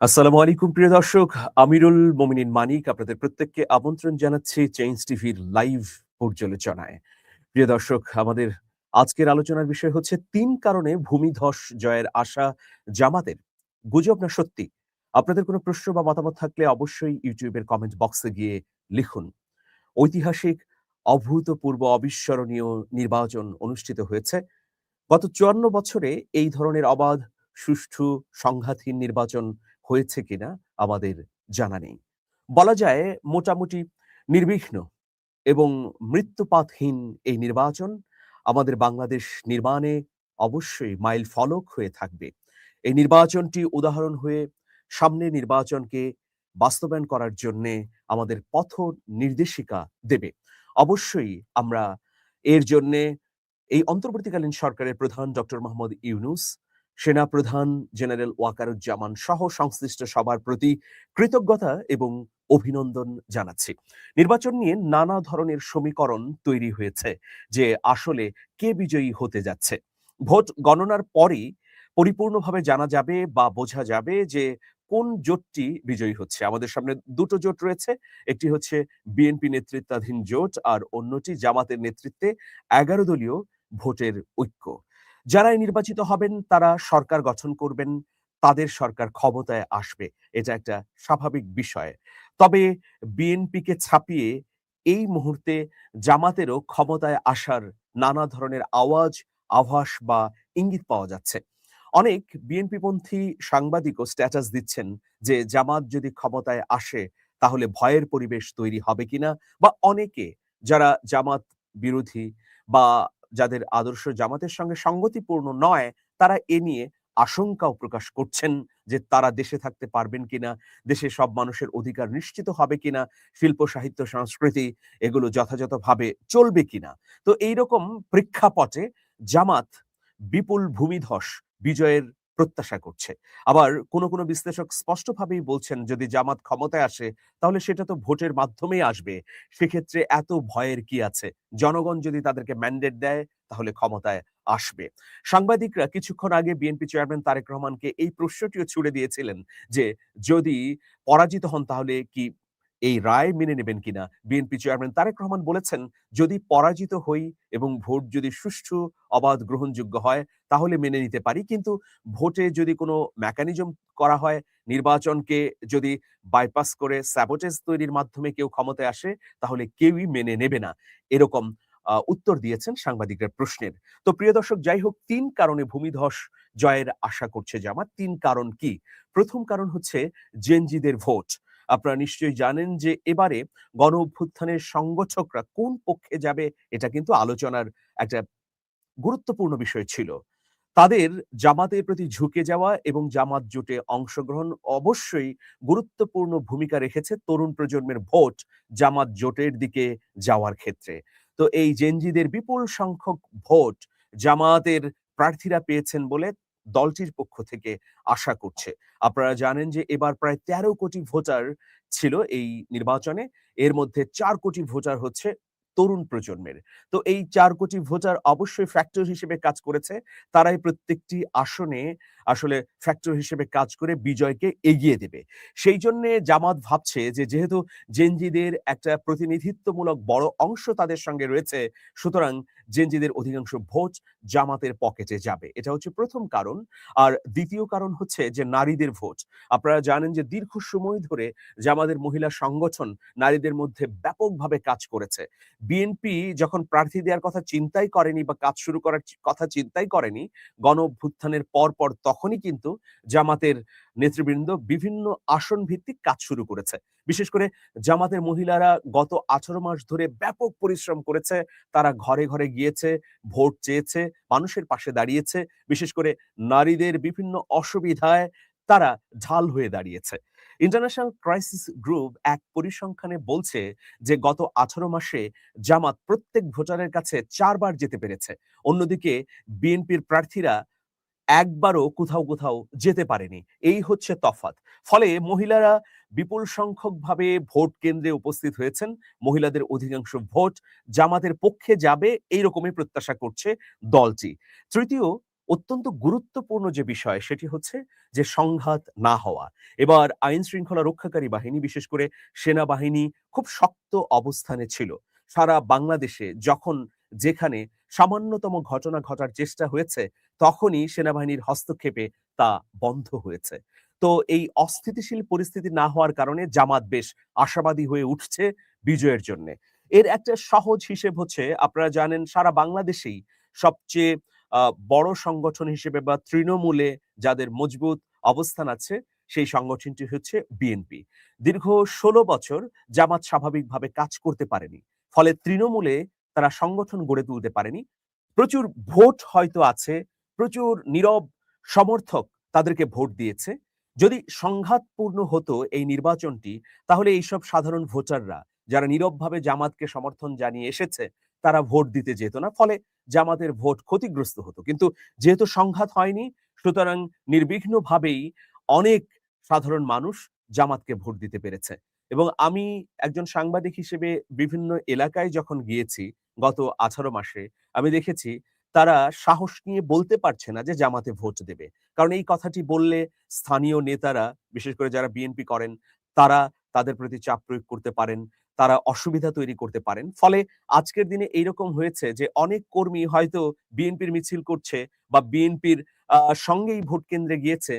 আসসালামু আলাইকুম, প্রিয় দর্শক। আমিরুল মোমিনিন মানিক আপনাদের প্রত্যেককে আমন্ত্রণ জানাচ্ছি চেঞ্জ টিভির লাইভ পর্যালোচনায়। প্রিয় দর্শক, আমাদের আজকের আলোচনার বিষয় হচ্ছে তিন কারণে ভূমিধস জয়ের আশা জামাতের। গুজব না সত্যি? আপনাদের কোনো প্রশ্ন বা মতামত থাকলে অবশ্যই ইউটিউবের কমেন্ট বক্সে গিয়ে লিখুন। ঐতিহাসিক, অভূতপূর্ব, অবিস্মরণীয় নির্বাচন অনুষ্ঠিত হয়েছে। গত চুয়ান্ন বছরে এই ধরনের অবাধ, সুষ্ঠু, সংঘাতহীন নির্বাচন হয়েছে কিনা আমাদের জানা নেই। বলা যায় মোটামুটি নির্বিঘ্ন এবং মৃত্যুপাতহীন এই নির্বাচন আমাদের বাংলাদেশ নির্মাণে অবশ্যই মাইল ফলক হয়ে থাকবে। এই নির্বাচনটি উদাহরণ হয়ে সামনে নির্বাচনকে বাস্তবায়ন করার জন্যে আমাদের পথ নির্দেশিকা দেবে। অবশ্যই আমরা এর জন্যে এই অন্তর্বর্তীকালীন সরকারের প্রধান ডক্টর মোহাম্মদ ইউনুস সেনা প্রধান জেনারেল ওয়াকারুজ্জামান সহ সংশ্লিষ্ট সবার প্রতি কৃতজ্ঞতা এবং অভিনন্দন জানাচ্ছি। নির্বাচন নিয়ে নানা ধরনের সমীকরণ তৈরি হয়েছে যে আসলে কে বিজয়ী হতে যাচ্ছে। ভোট গণনার পরই পরিপূর্ণভাবে জানা যাবে বা বোঝা যাবে যে কোন জোটটি বিজয়ী হচ্ছে। আমাদের সামনে দুটো জোট রয়েছে, একটি হচ্ছে বিএনপি নেতৃত্বাধীন জোট আর অন্যটি জামাতের নেতৃত্বে এগারো দলীয় ভোটের ঐক্য। যারাই নির্বাচিত হবেন, তারা সরকার গঠন করবেন, তাদের সরকার ক্ষমতায় আসবে। এটা একটা স্বাভাবিক বিষয়। তবে বিএনপিকে ছাপিয়ে এই মুহূর্তে জামাতেরও ক্ষমতায় আসার নানা ধরনের আওয়াজ, আভাস বা ইঙ্গিত পাওয়া যাচ্ছে। অনেক বিএনপিপন্থী সাংবাদিকও স্ট্যাটাস দিচ্ছেন যে জামাত যদি ক্ষমতায় আসে, তাহলে ভয়ের পরিবেশ তৈরি হবে কিনা? বা অনেকে যারা জামাত বিরোধী বা যাদের আদর্শ জামাতের সঙ্গে সঙ্গতিপূর্ণ নয়, তারা এ নিয়ে আশঙ্কাও প্রকাশ করছেন যে তারা দেশে থাকতে পারবেন কিনা, দেশে সব মানুষের অধিকার নিশ্চিত হবে কিনা, শিল্প, সাহিত্য, সংস্কৃতি এগুলো যথাযথভাবে চলবে কিনা। তো এইরকম প্রেক্ষাপটে জামাত বিপুল ভূমিধস, বিজয়ের প্রত্যাশা করছে। আবার কোন কোন বিশ্লেষক স্পষ্টভাবেই বলছেন, যদি জামাত ক্ষমতায় আসে, তাহলে সেটা তো ভোটের মাধ্যমেই আসবে। সেক্ষেত্রে এত ভয়ের কি আছে? জনগণ যদি তাদেরকে ম্যান্ডেট দেয়, তাহলে ক্ষমতায় আসবে। সাংবাদিকরা কিছুক্ষণ আগে বিএনপি চেয়ারম্যান তারেক রহমানকে এই প্রশ্নটিও ছুড়ে দিয়েছিলেন যে, যদি পরাজিত হন তাহলে কি এই রায় মেনে নেবেন কিনা? বিএনপি চেয়ারম্যান তারেক রহমান বলেছেন, যদি পরাজিত হই এবং ভোট যদি সুষ্ঠু, অবাধ গ্রহণযোগ্য হয়, তাহলে মেনে নিতে পারি। কিন্তু ভোটে যদি কোনো মেকানিজম করা হয়, নির্বাচনকে যদি বাইপাস করে স্যাবোটেজ তৈরির মাধ্যমে কেউ ক্ষমতায় আসে, তাহলে কেউই মেনে নেবে না। এরকম উত্তর দিয়েছেন সাংবাদিকদের প্রশ্নের। তো প্রিয় দর্শক, যাই হোক, তিন কারণে ভূমিধস জয়ের আশা করছে জামাত। তিন কারণ কি? প্রথম কারণ হচ্ছে জেনজিদের ভোট। আপনারা নিশ্চয়ই জানেন যে এবারে গণ অভ্যুত্থানের সংগঠকরা কোন পক্ষে যাবে, এটা কিন্তু আলোচনার একটা গুরুত্বপূর্ণ বিষয় ছিল। তাদের জামাতের প্রতি ঝুঁকে যাওয়া এবং জামাত জোটে অংশগ্রহণ অবশ্যই গুরুত্বপূর্ণ ভূমিকা রেখেছে তরুণ প্রজন্মের ভোট জামাত জোটের দিকে যাওয়ার ক্ষেত্রে। তো এই জেনজিদের বিপুল সংখ্যক ভোট জামাতের প্রার্থীরা পেয়েছেন বলে দলটির পক্ষ থেকে আশা করছে। আপনারা জানেন যে এবার প্রায় তেরো কোটি ভোটার ছিল এই নির্বাচনে। এর মধ্যে চার কোটি ভোটার হচ্ছে তরুণ প্রজন্মের। তো এই চার কোটি ভোটার অবশ্যই ফ্যাক্টর হিসেবে কাজ করেছে। তারাই প্রত্যেকটি আসনে আসলে ফ্যাক্টর হিসেবে কাজ করে বিজয়কে এগিয়ে দেবে। সেই জন্য জামাত ভাবছে যে, যেহেতু জেনজিদের একটা প্রতিনিধিত্বমূলক বড় অংশ তাদের সঙ্গে রয়েছে, সুতরাং জেনজিদের অধিকাংশ ভোট জামাতের পকেটে যাবে। এটা হচ্ছে প্রথম কারণ। আর দ্বিতীয় কারণ হচ্ছে যে, নারীদের ভোট। আপনারা জানেন যে, দীর্ঘ সময় ধরে জামাদের মহিলা সংগঠন নারীদের মধ্যে ব্যাপকভাবে কাজ করেছে। বিএনপি যখন প্রার্থী দেওয়ার কথা চিন্তাই করেনি বা কাজ শুরু করার কথা চিন্তাই করেনি গণ অভ্যুত্থানের পর পর তখনই কিন্তু জামাতের নেতৃবৃন্দ বিভিন্ন আসন ভিত্তিক কাজ শুরু করেছে। বিশেষ করে জামাতের মহিলারা গত আঠারো মাস ধরে ব্যাপক পরিশ্রম করেছে। তারা ঘরে ঘরে গিয়েছে, ভোট চেয়েছে, মানুষের পাশে দাঁড়িয়েছে। বিশেষ করে নারীদের বিভিন্ন অসুবিধায় তারা ঢাল হয়ে দাঁড়িয়েছে। ইন্টারন্যাশনাল ক্রাইসিস গ্রুপ এক পরিসংখ্যানে বলছে যে, গত আঠারো মাসে জামাত প্রত্যেক ভোটারের কাছে চারবার যেতে পেরেছে। অন্যদিকে বিএনপির প্রার্থীরা একবারও কোথাও কোথাও যেতে পারেনি। এই হচ্ছে তফাত ফলে মহিলারা বিপুল সংখ্যকভাবে ভোট কেন্দ্রে উপস্থিত হয়েছেন। মহিলাদের অধিকাংশ ভোট জামাতের পক্ষে যাবে এই রকমই প্রত্যাশা করছে দলটি। তৃতীয়, অত্যন্ত গুরুত্বপূর্ণ যে বিষয় সেটি হচ্ছে যে সংঘাত না হওয়া। এবার আইন শৃঙ্খলা রক্ষাকারী বাহিনী, বিশেষ করে সেনাবাহিনী, খুব শক্ত অবস্থানে ছিল। সারা বাংলাদেশে যখন যেখানে সামান্যতম ঘটনা ঘটার চেষ্টা হয়েছে তখনই সেনাবাহিনীর হস্তক্ষেপে তা বন্ধ হয়েছে। তো এই অস্থিতিশীল পরিস্থিতি না হওয়ার কারণে জামাত বেশ আশাবাদী হয়ে উঠছে বিজয়ের জন্য। এর একটা সহজ হিসেব হচ্ছে, আপনারা জানেন সারা বাংলাদেশেই সবচেয়ে বড় সংগঠন হিসেবে বা তৃণমূলে যাদের মজবুত অবস্থান আছে, সেই সংগঠনটি হচ্ছে বিএনপি। দীর্ঘ ষোলো বছর জামাত স্বাভাবিকভাবে কাজ করতে পারেনি। ফলে তৃণমূলে তারা সংগঠন গড়ে তুলতে পারেনি। প্রচুর ভোট হয়তো আছে প্রচুর নীরব সমর্থক তাদেরকে ভোট দিয়েছে। যদি সংঘাতপূর্ণ হতো এই নির্বাচনটি, তাহলে এইসব সাধারণ ভোটাররা, যারা নীরবভাবে জামাতকে সমর্থন জানিয়ে এসেছে, তারা ভোট দিতে যেত না, ফলে জামাতের ভোট ক্ষতিগ্রস্ত হতো। কিন্তু যেহেতু সংঘাত হয়নি, সুতরাং নির্বিঘ্নভাবেই অনেক সাধারণ মানুষ জামাতকে ভোট দিতে পেরেছে। এবং আমি একজন সাংবাদিক হিসেবে বিভিন্ন এলাকায় যখন গিয়েছি, গত আঠারো মাসে, আমি দেখেছি তারা সাহস নিয়ে বলতে পারছে না যে জামাতে ভোট দেবে। কারণ এই কথাটি বললে স্থানীয় নেতারা, বিশেষ করে যারা বিএনপি করেন, তারা তাদের প্রতি চাপ প্রয়োগ করতে পারেন, তারা অসুবিধা তৈরি করতে পারেন। ফলে আজকের দিনে এইরকম হয়েছে যে অনেক কর্মী হয়তো বিএনপির মিছিল করছে বা বিএনপির সঙ্গেই ভোট কেন্দ্রে গিয়েছে,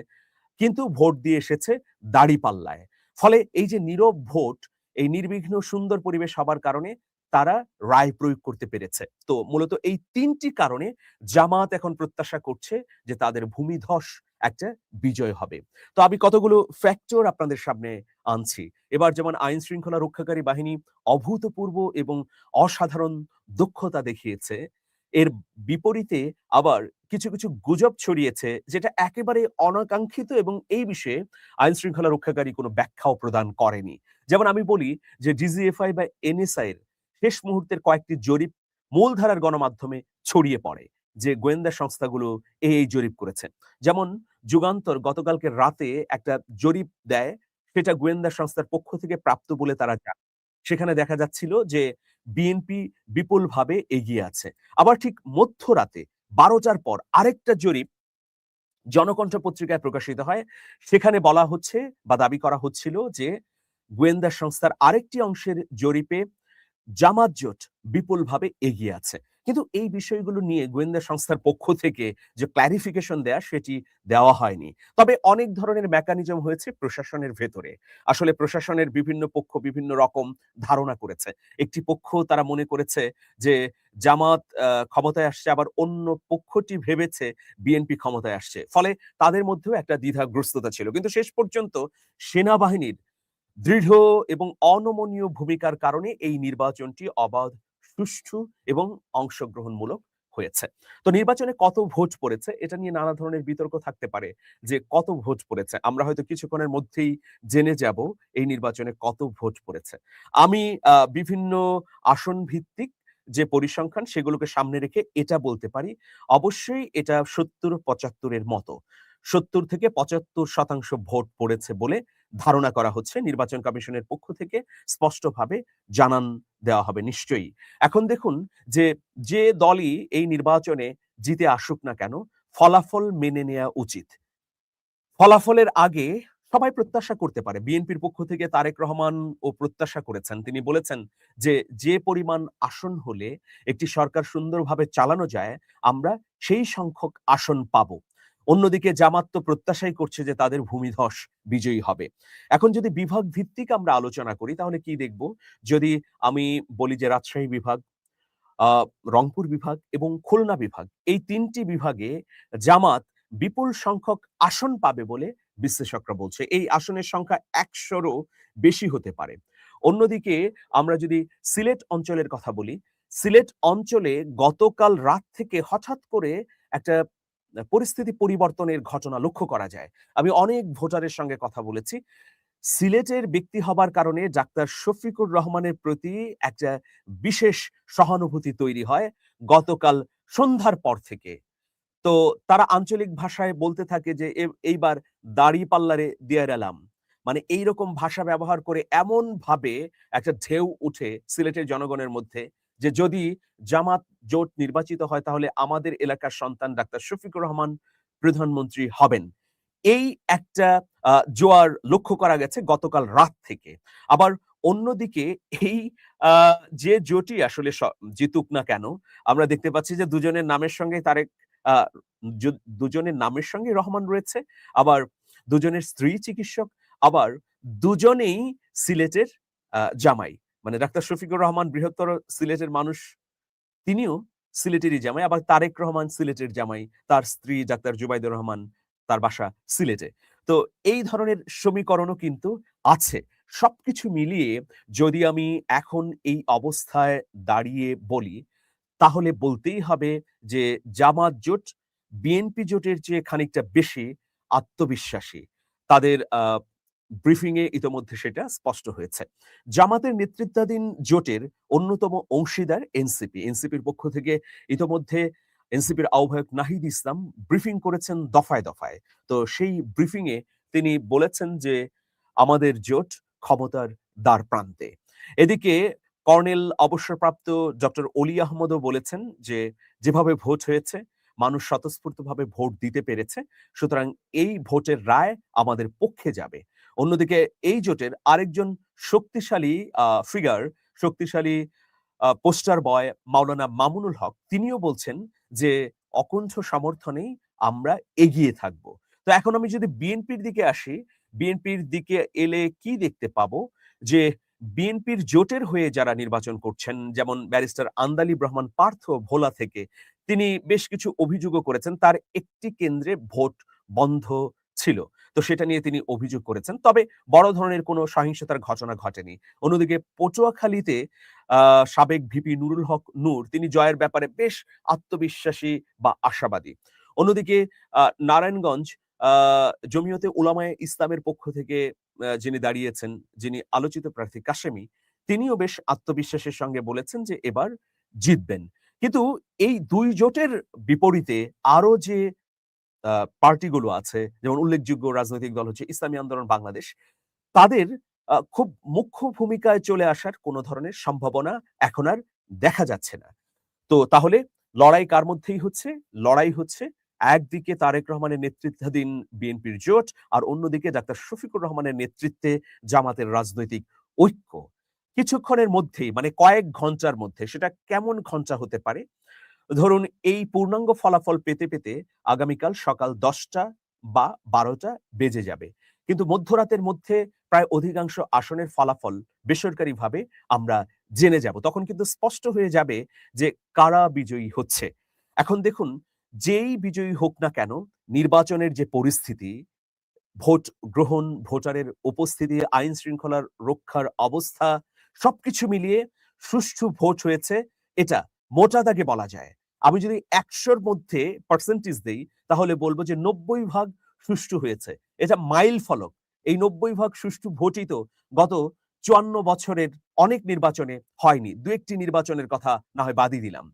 কিন্তু ভোট দিয়ে এসেছে দাড়ি পাল্লায় ফলে এই যে নীরব ভোট, এই নির্বিঘ্ন সুন্দর পরিবেশ হবার কারণে তারা রায় প্রয়োগ করতে পেরেছে। তো মূলত এই তিনটি কারণে জামাত এখন প্রত্যাশা করছে যে তাদের ভূমিধস একটা বিজয় হবে। তো আমি কতগুলো ফ্যাক্টর আপনাদের সামনে আনছি। এবার যেমন আইন শৃঙ্খলা রক্ষাকারী বাহিনী অভূতপূর্ব এবং অসাধারণ দক্ষতা দেখিয়েছে। এর বিপরীতে আবার কিছু কিছু গুজব ছড়িয়েছে যেটা একেবারে অনাকাঙ্ক্ষিত এবং এই বিষয়ে আইন শৃঙ্খলা রক্ষাকারী কোনো ব্যাখ্যাও প্রদান করেনি। যেমন আমি বলি যে ডিজিএফআই বা এনএসআই এর শেষ মুহূর্তের কয়েকটি জরিপ মূলধারার গণমাধ্যমে ছড়িয়ে পড়ে, যে গোয়েন্দা সংস্থাগুলো এই জরিপ করেছে যেমন যুগান্তর গতকালকে রাতে একটা জরিপ দেয়, সেটা গোয়েন্দা সংস্থার পক্ষ থেকে প্রাপ্ত বলে তারা জানে, সেখানে দেখা যাচ্ছিল যে বিএনপি বিপুলভাবে এগিয়ে আছে। আবার ঠিক মধ্যরাতে, বারোটার পর আরেকটা জরিপ জনকণ্ঠ পত্রিকায় প্রকাশিত হয়। সেখানে বলা হচ্ছে বা দাবি করা হচ্ছিল যে গোয়েন্দা সংস্থার আরেকটি অংশের জরিপে জামাত জোট বিপুলভাবে এগিয়ে আছে। কিন্তু এই বিষয়গুলো নিয়ে গোয়েন্দা সংস্থার পক্ষ থেকে যে ক্ল্যারিফিকেশন দেয়া, সেটি দেওয়া হয়নি। তবে অনেক ধরনের মেকানিজম হয়েছে প্রশাসনের ভেতরে। আসলে প্রশাসনের বিভিন্ন পক্ষ বিভিন্ন রকম ধারণা করেছে। একটি পক্ষ তারা মনে করেছে যে জামাত ক্ষমতায় আসছে, আবার অন্য পক্ষটি ভেবেছে বিএনপি ক্ষমতায় আসছে। ফলে তাদের মধ্যেও একটা দ্বিধাগ্রস্ততা ছিল। কিন্তু শেষ পর্যন্ত সেনাবাহিনীর দৃঢ় এবং অনমনীয় ভূমিকার কারণে এই নির্বাচনটি অবাধ, সুষ্ঠু এবং অংশগ্রহণমূলক হয়েছে। তো নির্বাচনে কত ভোট পড়েছে এটা নিয়ে নানা ধরনের বিতর্ক থাকতে পারে যে কত ভোট পড়েছে। আমরা হয়তো কিছুক্ষণের মধ্যেই জেনে যাব এই নির্বাচনে কত ভোট পড়েছে। আমি বিভিন্ন আসন ভিত্তিক যে পরিসংখ্যান সেগুলোকে সামনে রেখে এটা বলতে পারি। অবশ্যই এটা সত্তর, পঁচাত্তরের মতো। সত্তর থেকে পঁচাত্তর শতাংশ ভোট পড়েছে বলে ধারণা করা হচ্ছে, নির্বাচন কমিশনের পক্ষ থেকে স্পষ্টভাবে জানান দেওয়া হবে, নিশ্চয়ই। এখন দেখুন যে যে দলই এই নির্বাচনে জিতে আসুক না কেন, ফলাফল মেনে নেওয়া উচিত। ফলাফলের আগে সবাই প্রত্যাশা করতে পারে। বিএনপির পক্ষ থেকে তারেক রহমান ও প্রত্যাশা করেছেন। তিনি বলেছেন যে যে পরিমাণ আসন হলে একটি সরকার সুন্দরভাবে চালানো যায়, আমরা সেই সংখ্যক আসন পাবো। অন্যদিকে জামাত তো প্রত্যাশাই করছে যে তাদের ভূমিধস বিজয়ী হবে। এখন যদি বিভাগ ভিত্তিক আমরা আলোচনা করি, তাহলে কি দেখব? যদি আমি বলি যে রাজশাহী বিভাগ রংপুর বিভাগ এবং খুলনা বিভাগ, এই তিনটি বিভাগে জামাত বিপুল সংখ্যক আসন পাবে বলে বিশ্লেষকরা বলছে। এই আসনের সংখ্যা একশোরও বেশি হতে পারে। অন্যদিকে আমরা যদি সিলেট অঞ্চলের কথা বলি, সিলেট অঞ্চলে গতকাল রাত থেকে হঠাৎ করে একটা পরিস্থিতি পরিবর্তনের ঘটনা লক্ষ্য করা যায়। আমি অনেক ভোটারের সঙ্গে কথা বলেছি। সিলেটের ব্যক্তি হবার কারণে ডাক্তার শফিকুর রহমানের প্রতি একটা বিশেষ সহানুভূতি তৈরি হয় গতকাল সন্ধ্যার পর থেকে। তো তারা আঞ্চলিক ভাষায় বলতে থাকে যে এইবার দাড়ি পাল্লারে দিয়ে এলাম মানে এইরকম ভাষা ব্যবহার করে এমন ভাবে একটা ঢেউ উঠে সিলেটের জনগণের মধ্যে। যে যদি জামাত জোট নির্বাচিত হয়, তাহলে আমাদের এলাকার সন্তান ডাক্তার শফিকুর রহমান প্রধানমন্ত্রী হবেন। এই একটা জোয়ার লক্ষ্য করা গেছে গতকাল রাত থেকে। আবার অন্যদিকে এই যে জোটই আসলে জিতুক না কেন, আমরা দেখতে পাচ্ছি যে দুজনের নামের সঙ্গে তারেক দুজনের নামের সঙ্গে রহমান রয়েছে, আবার দুজনের স্ত্রী চিকিৎসক, আবার দুজনেই সিলেটের জামাই। মানে ডাক্তার শফিকুর রহমান বৃহত্তর সিলেটের মানুষ, তিনিও সিলেটেরই জামাই, আবার তারেক রহমান সিলেটের জামাই, তার স্ত্রী ডাক্তার জুবাইদুর রহমান তার বাসা সিলেটে। তো এই ধরনের সমীকরণও কিন্তু আছে। সবকিছু মিলিয়ে যদি আমি এখন এই অবস্থায় দাঁড়িয়ে বলি, তাহলে বলতেই হবে যে জামাত জোট, বিএনপি জোটের চেয়ে খানিকটা বেশি আত্মবিশ্বাসী। তাদের ব্রিফিং এ ইতোমধ্যে সেটা স্পষ্ট হয়েছে। জামাতের নেতৃত্বাধীন জোটের অন্যতম অংশীদার এনসিপি। এনসিপির পক্ষ থেকে ইতোমধ্যে এনসিপির আহ্বায়ক নাহিদ ইসলাম ব্রিফিং করেছেন দফায় দফায়। তো সেই ব্রিফিং এ তিনি বলেছেন যে, আমাদের জোট ক্ষমতার দ্বার প্রান্তে। এদিকে কর্নেল অবসরপ্রাপ্ত ডক্টর অলি আহমদও বলেছেন যে, যেভাবে ভোট হয়েছে, মানুষ স্বতঃস্ফূর্তভাবে ভোট দিতে পেরেছে। সুতরাং এই ভোটের রায় আমাদের পক্ষে যাবে। অন্যদিকে এই জোটের আরেকজন শক্তিশালী ফিগার শক্তিশালী পোস্টার বয় মাওলানা মামুনুল হক, তিনিও বলছেন যে অকুণ্ঠ সমর্থনেই আমরা এগিয়ে থাকব। তো এখন আমি যদি বিএনপির দিকে আসি, বিএনপির দিকে এলে কি দেখতে পাবো? যে বিএনপির জোটের হয়ে যারা নির্বাচন করছেন, যেমন ব্যারিস্টার আন্দালিব রহমান পার্থ ভোলা থেকে, তিনি বেশ কিছু অভিযোগও করেছেন, তার একটি কেন্দ্রে ভোট বন্ধ ছিল। তো সেটা নিয়ে তিনি অভিযোগ করেছেন। তবে বড় ধরনের কোনো সহিংসতার ঘটনা ঘটেনি। অন্যদিকে পটুয়াখালীতে সাবেক ভিপি নুরুল হক নূর, তিনি জয়ের ব্যাপারে বেশ আত্মবিশ্বাসী বা আশাবাদী। অন্যদিকে নারায়ণগঞ্জ জমিয়তে উলামায়ে ইসলামের পক্ষ থেকে যিনি দাঁড়িয়েছেন, যিনি আলোচিত প্রার্থী কাশেমি, তিনিও বেশ আত্মবিশ্বাসের সঙ্গে বলেছেন যে এবার জিতবেন। কিন্তু এই দুই জোটের বিপরীতে আরও যে পার্টিগুলো আছে, যেমন উল্লেখযোগ্য রাজনৈতিক দল হচ্ছে ইসলামী আন্দোলন বাংলাদেশ। তাদের খুব মুখ্য ভূমিকায় চলে আসার কোনো ধরনের সম্ভাবনা এখন আর দেখা যাচ্ছে না। তো তাহলে লড়াই কার মধ্যেই হচ্ছে? লড়াই হচ্ছে একদিকে তারেক রহমানের নেতৃত্বাধীন বিএনপির জোট আর অন্যদিকে ডাক্তার শফিকুর রহমানের নেতৃত্বে জামাতের রাজনৈতিক ঐক্য। কিছুক্ষণের মধ্যেই মানে কয়েক ঘণ্টার মধ্যে, সেটা কেমন ঘণ্টা হতে পারে? ধরুন, এই পূর্ণাঙ্গ ফলাফল পেতে পেতে আগামীকাল সকাল দশটা বা বারোটা বেজে যাবে। কিন্তু মধ্যরাতের মধ্যে প্রায় অধিকাংশ আসনের ফলাফল বেসরকারিভাবে আমরা জেনে যাব। তখন কিন্তু স্পষ্ট হয়ে যাবে যে কারা বিজয়ী হচ্ছে। এখন দেখুন, যেই বিজয়ী হোক না কেন, নির্বাচনের যে পরিস্থিতি, ভোট গ্রহণ, ভোটারের উপস্থিতি, আইন শৃঙ্খলার রক্ষার অবস্থা, সবকিছু মিলিয়ে সুষ্ঠু ভোট হয়েছে। এটা মোটা দাগে বলা যায়। আমি যদি একশোর মধ্যে পার্সেন্টেজ দেই, তাহলে বলব যে নব্বই ভাগ সুষ্ঠু হয়েছে। এটা মাইল ফলক। এই নব্বই ভাগ সুষ্ঠু ভোটই তো গত চুয়ান্ন বছরের অনেক নির্বাচনে হয়নি। দু একটি নির্বাচনের কথা না হয় বাদই দিলাম।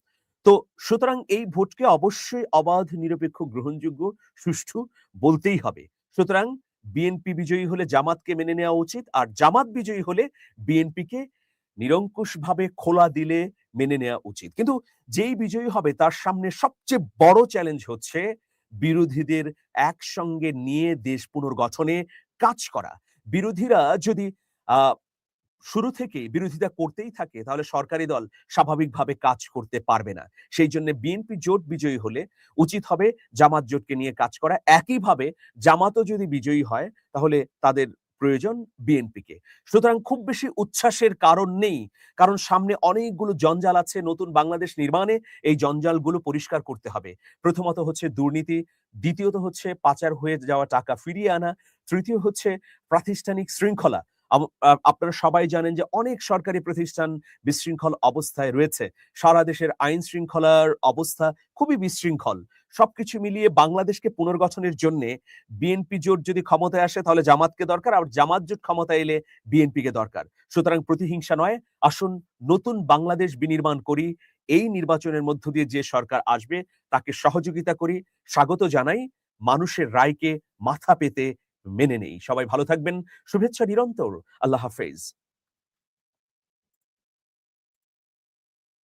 তো সুতরাং এই ভোটকে অবশ্যই অবাধ, নিরপেক্ষ, গ্রহণযোগ্য, সুষ্ঠু বলতেই হবে। সুতরাং বিএনপি বিজয়ী হলে জামাতকে মেনে নেওয়া উচিত, আর জামাত বিজয়ী হলে বিএনপিকে নিরঙ্কুশভাবে খোলা দিলে মেনে নেওয়া উচিত। কিন্তু যেই বিজয়ী হবে, তার সামনে সবচেয়ে বড় চ্যালেঞ্জ হচ্ছে বিরোধীদের একসঙ্গে নিয়ে দেশ পুনর্গঠনে কাজ করা। বিরোধীরা যদি শুরু থেকে বিরোধিতা করতেই থাকে, তাহলে সরকারি দল স্বাভাবিকভাবে কাজ করতে পারবে না। সেই জন্য বিএনপি জোট বিজয়ী হলে উচিত হবে জামাত জোটকে নিয়ে কাজ করা। একইভাবে জামাতও যদি বিজয়ী হয়, তাহলে তাদের প্রয়োজন বিএনপিকে। সুতরাং খুব বেশি উচ্ছ্বাসের কারণ নেই, কারণ সামনে অনেকগুলো জঞ্জাল আছে নতুন বাংলাদেশ নির্মাণে, এই জঞ্জালগুলো পরিষ্কার করতে হবে। প্রথমত হচ্ছে দুর্নীতি, দ্বিতীয়ত হচ্ছে পাচার হয়ে যাওয়া টাকা ফিরিয়ে আনা, তৃতীয় হচ্ছে প্রাতিষ্ঠানিক শৃঙ্খলা। আপনারা সবাই জানেন যে অনেক সরকারি প্রতিষ্ঠান বিশৃঙ্খল অবস্থায় রয়েছে। সারা দেশের আইন শৃঙ্খলার অবস্থা খুবই বিশৃঙ্খল। সবকিছু মিলিয়ে বাংলাদেশকে পুনর্গঠনের জন্য বিএনপি জোট যদি ক্ষমতায় আসে, তাহলে জামাতকে দরকার, আর জামাত জোট ক্ষমতায় এলে বিএনপি কে দরকার। সুতরাং প্রতিহিংসা নয়, আসুন নতুন বাংলাদেশ বিনির্মাণ করি, এই নির্বাচনের মধ্য দিয়ে যে সরকার আসবে, তাকে সহযোগিতা করি। স্বাগত জানাই মানুষের রায়কে মাথা পেতে মেনে নেই। সবাই ভালো থাকবেন। শুভেচ্ছা নিরন্তর। আল্লাহ হাফেজ।